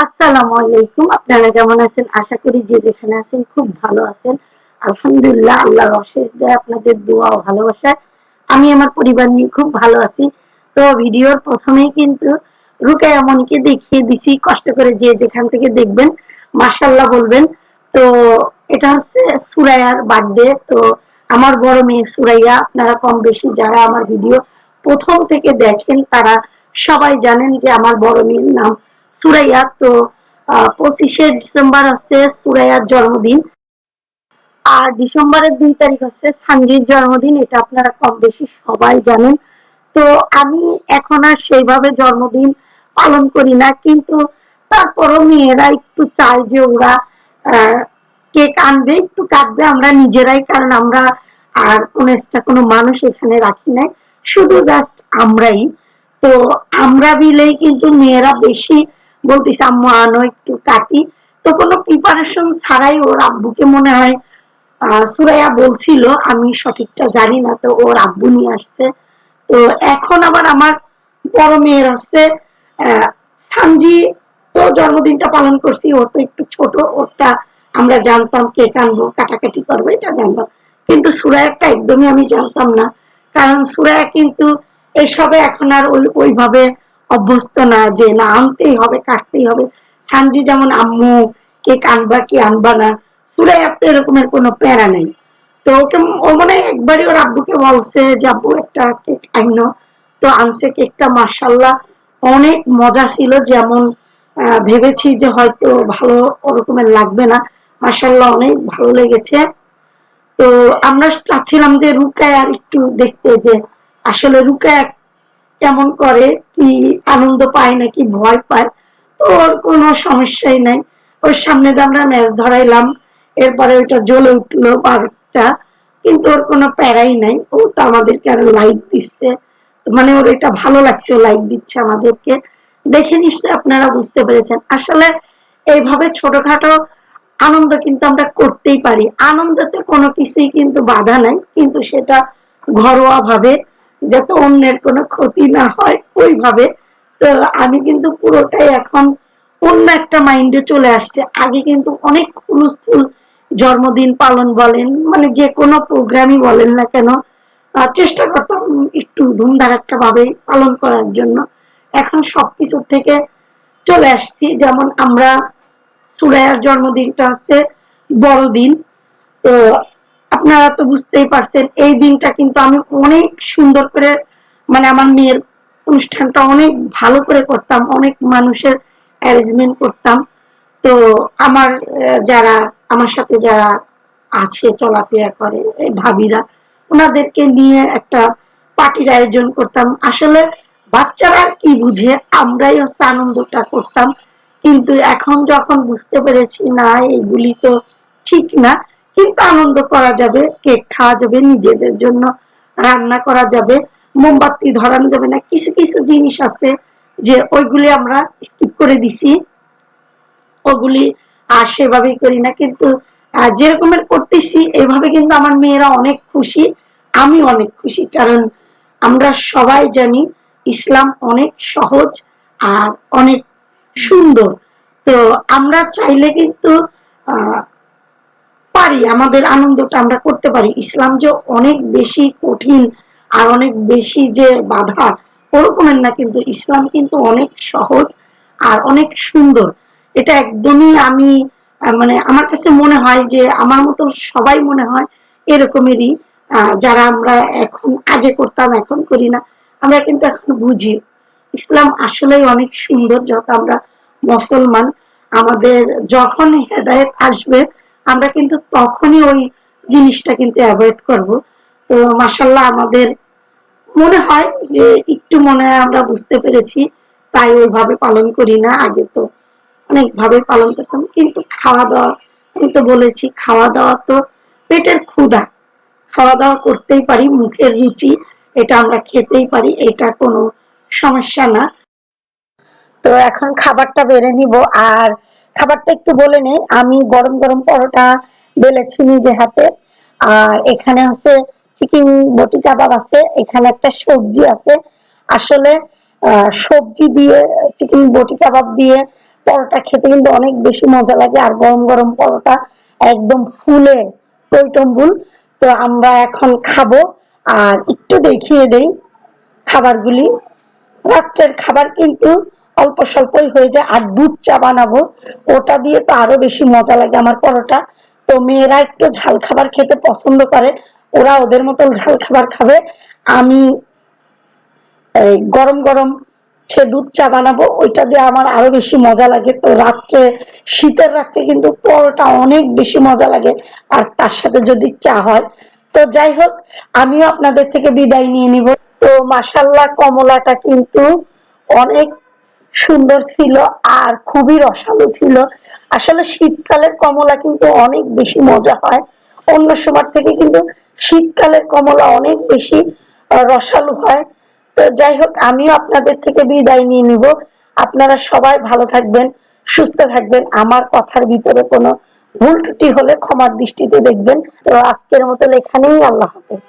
আসসালামু আলাইকুম। আপনারা কেমন আছেন? আশা করি যে যেখানে আছেন খুব ভালো আছেন। আলহামদুলিল্লাহ, আল্লাহর অশেষ দেয়, আপনাদের দোয়া ও ভালোবাসায় আমি আমার পরিবার নিয়ে খুব ভালো আছি। তো ভিডিওর প্রথমেই কিন্তু রুকায়া মনিকে দেখিয়ে দিছি, কষ্ট করে যে যেখান থেকে দেখবেন মাশাল্লাহ বলবেন। তো এটা হচ্ছে সুরাইয়ার বার্থডে তো আমার বড় মেয়ে সুরাইয়া, আপনারা কম বেশি যারা আমার ভিডিও প্রথম থেকে দেখেন, তারা সবাই জানেন যে আমার বড় মেয়ের নাম সুরাইয়া, তো পঁচিশে ডিসেম্বর হচ্ছে সুরাইয়ার জন্মদিন। আর ডিসেম্বরের দুই তারিখ হচ্ছে সানজির জন্মদিন, এটা আপনারা কম বেশি সবাই জানেন। তো, আমি এখন আর সেইভাবে জন্মদিন পালন করি না, কিন্তু তারপরও মেয়েরা একটু চায় যে ওরা কেক আনবে, একটু কাটবে, আমরা নিজেরাই, কারণ আমরা আর কোন একটা কোনো মানুষ এখানে রাখি নাই, শুধু জাস্ট আমরাই। তো, আমরা মিলেই কিন্তু মেয়েরা বেশি বলতেছে আম্মু একটু কাটি। তো কোনো প্রিপারেশন ছাড়াই ওর আব্বুকে মনে হয় সুরাইয়া বলছিল, আমি সঠিকটা জানি না। তো ওর আব্বু নিয়ে আসছে। তো এখন আবার আমার বড় মেয়ের হচ্ছে সানজি তো জন্মদিনটা পালন করছি ও তো একটু ছোট, ওরটা আমরা জানতাম কে আনব কাটাকাটি করব, এটা জানতাম। কিন্তু সুরায়াটা একদমই আমি জানতাম না। কারণ সুরায়া কিন্তু এসবে এখন আর ওই, ওইভাবে অভ্যস্ত না যে না, আনতেই হবে, কাটতেই হবে। সানজি যেমন, আম্মু, কেক আনবা কি আনবা না? সুরাই আপনি এরকমের কোনো প্যারা নেই। তো ওকে, ও মানে একবারই ওর আব্বুকে বলছে যে, আব্বু, একটা কেক আইনো। তো আনছে কেকটা মার্শাল্লাহ অনেক মজা ছিল, যেমন ভেবেছি যে হয়তো ভালো ওরকমের লাগবে না। মার্শাল্লাহ অনেক ভালো লেগেছে। তো আমরা চাচ্ছিলাম যে রুকায় আর একটু দেখতে, যে আসলে রুকায় কেমন করে আনন্দ পায় নাকি ভয় পায়, তো ওর কোনো সমস্যাই নাই। ওর সামনে আমরা ম্যাচ ধরাইলাম, এরপরে ওইটা জ্বলে উঠল বারোটা কিন্তু ওর কোনো প্যারাই নাই। ও তো আমাদেরকে আরও লাইক দিচ্ছে। মানে ওর এটা ভালো লাগছে লাইক দিচ্ছে আমাদেরকে। দেখে নিশ্চয় আপনারা বুঝতে পেরেছেন। আসলে এইভাবে ছোটখাটো আনন্দ কিন্তু আমরা করতেই পারি। আনন্দতে কোনো কিছুই কিন্তু বাধা নাই, কিন্তু সেটা ঘরোয়া ভাবে যাতে অন্যের কোনো ক্ষতি না হয়, ওইভাবে। তো আমি কিন্তু পুরোটাই এখন অন্য একটা মাইন্ডে চলে আসছে। আগে কিন্তু অনেক হুলস্থুল জন্মদিন পালন বলেন মানে যে কোনো প্রোগ্রামই বলেন না কেন চেষ্টা করতাম একটু ধুমধারাক্কা ভাবে পালন করার জন্য। এখন সবকিছু থেকে চলে আসছি। যেমন আমরা সুরায়ার জন্মদিনটা হচ্ছে বড়দিন। তো আপনারা তো বুঝতেই পারছেন, এই দিনটা কিন্তু আমি অনেক সুন্দর করে মানে আমার মেয়ের অনুষ্ঠানটা অনেক ভালো করে করতাম, অনেক মানুষের অ্যারেঞ্জমেন্ট করতাম। তো আমার যারা, আমার সাথে যারা আছে, চলাফেরা করে ভাবিরা, ওনাদেরকে নিয়ে একটা পার্টির আয়োজন করতাম। আসলে বাচ্চারা কি বুঝে, আমরাই হচ্ছে আনন্দটা করতাম। কিন্তু এখন যখন বুঝতে পেরেছি, না, এইগুলি তো ঠিক না কিন্তু আনন্দ করা যাবে, কেক খাওয়া যাবে, নিজেদের জন্য রান্না করা যাবে, মোমবাতি ধরানো যাবে না, কিছু কিছু জিনিস আছে যে ওইগুলি আমরা স্কিপ করে দিছি। ওগুলি আর সেভাবেই করি না, কিন্তু যেরকমের করতেছি, এভাবে কিন্তু আমার মেয়েরা অনেক খুশি আমি অনেক খুশি, কারণ আমরা সবাই জানি ইসলাম অনেক সহজ আর অনেক সুন্দর। তো আমরা চাইলে কিন্তু পারি, আমাদের আনন্দটা আমরা করতে পারি। ইসলাম যে অনেক বেশি কঠিন আর অনেক বেশি যে বাধা, ওরকমের না, কিন্তু ইসলাম কিন্তু অনেক সহজ আর অনেক সুন্দর। এটা একদমই আমি মানে আমার কাছে মনে হয় যে আমার মতো সবাই মনে হয় এরকমেরই যারা আমরা এখন আগে করতাম, এখন করি না। আমরা কিন্তু এখন বুঝি, ইসলাম আসলেই অনেক সুন্দর যত আমরা মুসলমান। আমাদের যখন হেদায়ত আসবে আমরা কিন্তু তখনই ওই জিনিসটা কিন্তু অ্যাভয়েড করব। তো মাসাল্লাহ আমাদের মনে হয় যে একটু মনে হয় আমরা বুঝতে পেরেছি, তাই ওইভাবে পালন করি না। আগে তো অনেকভাবে পালন করতাম, কিন্তু খাওয়া দাওয়া আমি তো বলেছি খাওয়া দাওয়া তো পেটের ক্ষুধা। খাওয়া দাওয়া করতেই পারি, মুখের রুচি, এটা আমরা খেতেই পারি, এটা কোনো সমস্যা না। তো এখন খাবারটা বেড়ে নিব, আর খাবারটা একটু বলে নেই। আমি গরম গরম পরোটা বেলেছি নিজে হাতে। আর এখানে হচ্ছে চিকেন বটি কাবাব আছে, এখানে একটা সবজি আছে। আসলে সবজি দিয়ে চিকেন বটি কাবাব দিয়ে পরোটা খেতে কিন্তু অনেক বেশি মজা লাগে। আর গরম গরম পরোটা একদম ফুলে টইটম্বুল তো আমরা এখন খাব। আর একটু দেখিয়ে দেই খাবারগুলি। রাত্রের খাবার কিন্তু অল্প স্বল্পই হয়ে যায়, আর দুধ চা বানাবো। ওটা দিয়ে তো আরও বেশি মজা লাগে আমার পরোটা। তো মেয়েরা একটু ঝাল খাবার খেতে পছন্দ করে, ওরা ওদের মতন ঝাল খাবার খাবে। আমি গরম গরম সে দুধ চা বানাবো, ওইটা দিয়ে আমার আরও বেশি মজা লাগে। তো রাত্রে, শীতের রাত্রে কিন্তু পরোটা অনেক বেশি মজা লাগে, আর তার সাথে যদি চা হয়। তো যাই হোক, আমিও আপনাদের থেকে বিদায় নিয়ে নিব। তো মাসাল্লাহ কমলাটা কিন্তু অনেক সুন্দর ছিল আর খুবই রসালো ছিল। আসলে শীতকালের কমলা কিন্তু অনেক বেশি মজা হয়। অন্য সময় থেকে কিন্তু শীতকালের কমলা অনেক বেশি রসালো হয়। তো যাই হোক, আমিও আপনাদের থেকে বিদায় নিয়ে নিব। আপনারা সবাই ভালো থাকবেন, সুস্থ থাকবেন। আমার কথার ভিতরে কোনো ভুল ত্রুটি হলে ক্ষমার দৃষ্টিতে দেখবেন। তো আজকের মতো এখানেই আল্লাহ হাফেজ।